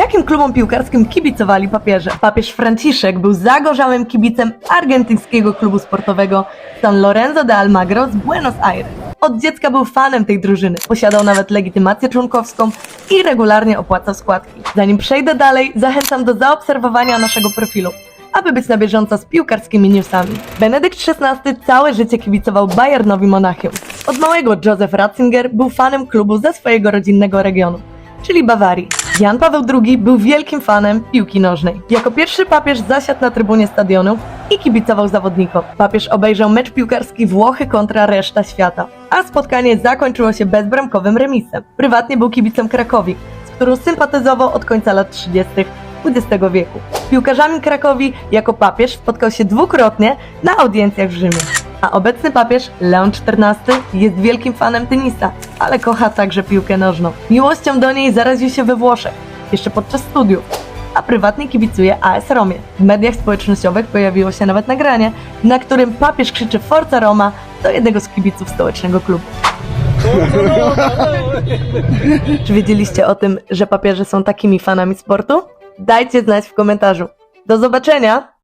Jakim klubom piłkarskim kibicowali papieże? Papież Franciszek był zagorzałym kibicem argentyńskiego klubu sportowego San Lorenzo de Almagro z Buenos Aires. Od dziecka był fanem tej drużyny, posiadał nawet legitymację członkowską i regularnie opłacał składki. Zanim przejdę dalej, zachęcam do zaobserwowania naszego profilu, aby być na bieżąco z piłkarskimi newsami. Benedykt XVI całe życie kibicował Bayernowi Monachium. Od małego Joseph Ratzinger był fanem klubu ze swojego rodzinnego regionu, czyli Bawarii. Jan Paweł II był wielkim fanem piłki nożnej. Jako pierwszy papież zasiadł na trybunie stadionu i kibicował zawodnikom. Papież obejrzał mecz piłkarski Włochy kontra reszta świata, a spotkanie zakończyło się bezbramkowym remisem. Prywatnie był kibicem Krakowi, z którą sympatyzował od końca lat 30. XX wieku. Z piłkarzami Krakowi jako papież spotkał się dwukrotnie na audiencjach w Rzymie. A obecny papież, Leon XIV, jest wielkim fanem tenisa, ale kocha także piłkę nożną. Miłością do niej zaraził się we Włoszech, jeszcze podczas studiów, a prywatnie kibicuje AS Romie. W mediach społecznościowych pojawiło się nawet nagranie, na którym papież krzyczy Forza Roma do jednego z kibiców stołecznego klubu. Czy wiedzieliście o tym, że papieże są takimi fanami sportu? Dajcie znać w komentarzu. Do zobaczenia!